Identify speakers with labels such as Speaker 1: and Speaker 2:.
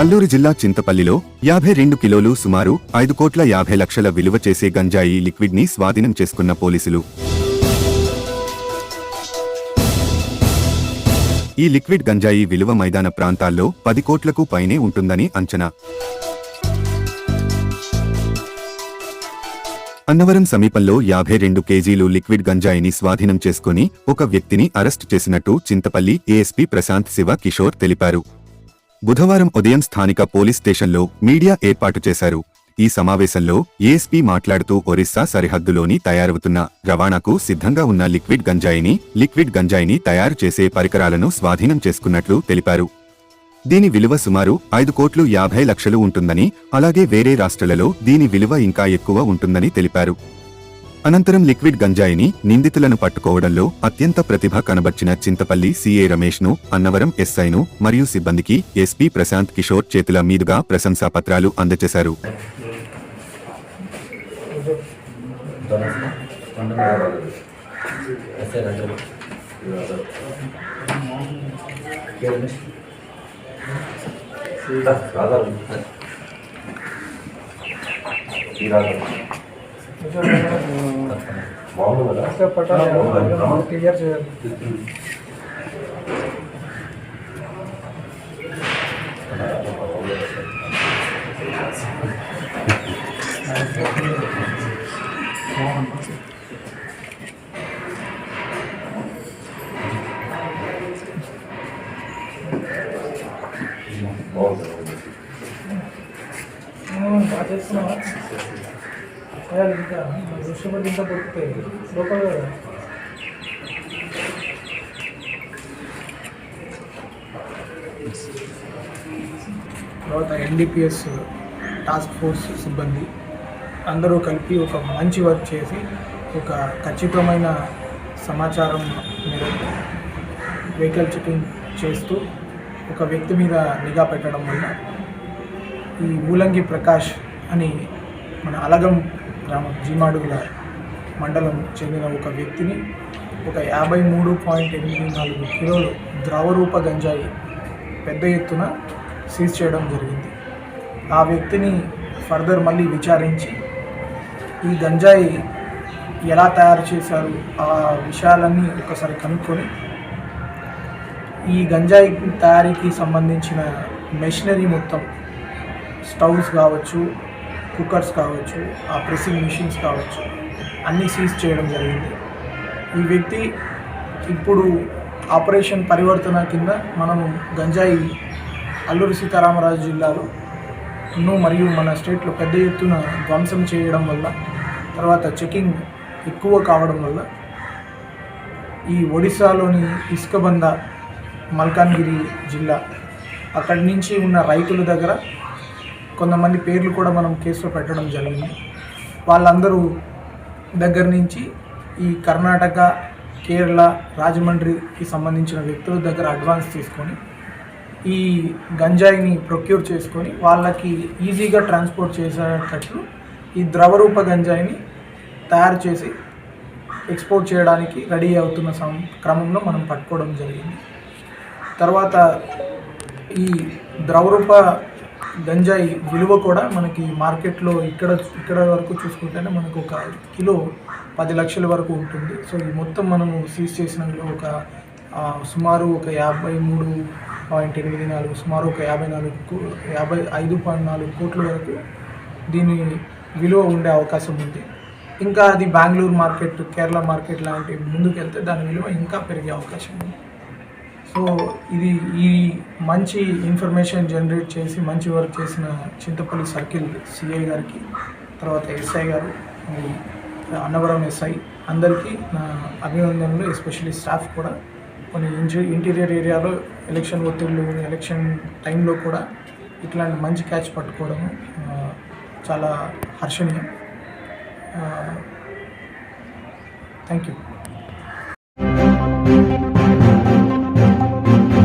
Speaker 1: అల్లూరు జిల్లా చింతపల్లిలో యాభై రెండు కిలోలు సుమారు ఐదు కోట్ల యాభై లక్షల విలువ చేసే గంజాయి లిక్విడ్ని స్వాధీనం చేసుకున్న పోలీసులు. ఈ లిక్విడ్ గంజాయి విలువ మైదాన ప్రాంతాల్లో పది కోట్లకు పైనే ఉంటుందని అంచనా. అన్నవరం సమీపంలో యాభై రెండు కేజీలు లిక్విడ్ గంజాయిని స్వాధీనం చేసుకుని ఒక వ్యక్తిని అరెస్టు చేసినట్టు చింతపల్లి ఏఎస్పీ ప్రశాంత్ శివ కిషోర్ తెలిపారు. బుధవారం ఉదయం స్థానిక పోలీస్ స్టేషన్లో మీడియా ఏర్పాటు చేశారు. ఈ సమావేశంలో ఏఎస్పీ మాట్లాడుతూ ఒరిస్సా సరిహద్దులోని తయారవుతున్న రవాణాకు సిద్ధంగా ఉన్న లిక్విడ్ గంజాయిని లిక్విడ్ గంజాయిని తయారు చేసే పరికరాలను స్వాధీనం చేసుకున్నట్లు తెలిపారు. దీని విలువ సుమారు ఐదు కోట్లు యాభై లక్షలు ఉంటుందని అలాగే వేరే రాష్ట్రాలలో దీని విలువ ఇంకా ఎక్కువ ఉంటుందని తెలిపారు. అనంతరం లిక్విడ్ గంజాయిని నిందితులను పట్టుకోవడంలో అత్యంత ప్రతిభ కనబర్చిన చింతపల్లి సిఏ రమేష్ను అన్నవరం ఎస్ఐను మరియు సిబ్బందికి ఎస్పీ ప్రశాంత్ కిషోర్ చేతుల మీదుగా ప్రశంసా పత్రాలు అందజేశారు
Speaker 2: క్లియర్ చేయాలి బాగా చేస్తున్నావా చేయాలి ఇంకా దృష్టిపడి ఇంకా దొరుకుతాయి లోపల కదా తర్వాత ఎన్డీపీఎస్ టాస్క్ ఫోర్స్ సిబ్బంది అందరూ కలిపి ఒక మంచి వర్క్ చేసి ఒక ఖచ్చితమైన సమాచారం మేరకు వెహికల్ చెకింగ్ చేస్తూ ఒక వ్యక్తి మీద నిఘా పెట్టడం వల్ల ఈ ఊలంగి ప్రకాష్ అని మన అలగం గ్రామం జీమాడుగుల మండలం చెందిన ఒక వ్యక్తిని ఒక యాభై మూడు పాయింట్ ఎనిమిది నాలుగు కిలోలు ద్రవరూప గంజాయి పెద్ద ఎత్తున సీజ్ చేయడం జరిగింది. ఆ వ్యక్తిని ఫర్దర్ మళ్ళీ విచారించి ఈ గంజాయి ఎలా తయారు చేశారు? ఆ విషయాలన్నీ ఒకసారి కనుక్కొని ఈ గంజాయి తయారీకి సంబంధించిన మెషినరీ మొత్తం స్టవ్స్ కావచ్చు కుక్కర్స్ కావచ్చు ఆ ప్రెస్సింగ్ మిషన్స్ కావచ్చు అన్నీ సీజ్ చేయడం జరిగింది. ఈ వ్యక్తి ఇప్పుడు ఆపరేషన్ పరివర్తన కింద మనము గంజాయి అల్లూరి సీతారామరాజు జిల్లాలో ను మరియు మన స్టేట్లో పెద్ద ఎత్తున ధ్వంసం చేయడం వల్ల తర్వాత చెకింగ్ ఎక్కువ కావడం వల్ల ఈ ఒడిశాలోని ఇసుకబంద మల్కాన్గిరి జిల్లా అక్కడి నుంచి ఉన్న రైతుల దగ్గర కొంతమంది పేర్లు కూడా మనం కేసులో పెట్టడం జరిగింది. వాళ్ళందరూ దగ్గర నుంచి ఈ కర్ణాటక కేరళ రాజమండ్రికి సంబంధించిన వ్యక్తుల దగ్గర అడ్వాన్స్ తీసుకొని ఈ గంజాయిని ప్రొక్యూర్ చేసుకొని వాళ్ళకి ఈజీగా ట్రాన్స్పోర్ట్ చేసేటట్లు ఈ ద్రవరూప గంజాయిని తయారు చేసి ఎక్స్పోర్ట్ చేయడానికి రెడీ అవుతున్న సం క్రమంలో మనం పట్టుకోవడం జరిగింది. తర్వాత ఈ ద్రవరూప గంజాయి విలువ కూడా మనకి మార్కెట్లో ఇక్కడ ఇక్కడ వరకు చూసుకుంటేనే మనకు ఒక కిలో పది లక్షల వరకు ఉంటుంది. సో ఈ మొత్తం మనము సీజ్ చేసినందులో ఒక సుమారు ఒక యాభై మూడు పాయింట్ ఎనిమిది నాలుగు సుమారు ఒక యాభై నాలుగు యాభై ఐదు పాయింట్ నాలుగు కోట్ల వరకు దీని విలువ ఉండే అవకాశం ఉంది. ఇంకా అది బెంగళూరు మార్కెట్ కేరళ మార్కెట్ లాంటి ముందుకెళ్తే దాని విలువ ఇంకా పెరిగే అవకాశం ఉంది. సో ఇది ఈ మంచి ఇన్ఫర్మేషన్ జనరేట్ చేసి మంచి వర్క్ చేసిన చింతపల్లి సర్కిల్ సిఐ గారికి తర్వాత ఎస్ఐ గారు అన్నవరం ఎస్ఐ అందరికీ నా అభినందనలు ఎస్పెషల్లీ స్టాఫ్ కూడా. కొన్ని ఇంజు ఇంటీరియర్ ఏరియాలో ఎలక్షన్ ఒత్తిళ్ళు ఎలక్షన్ టైంలో కూడా ఇట్లాంటి మంచి క్యాచ్ పట్టుకోవడం చాలా హర్షణీయం. Thank you.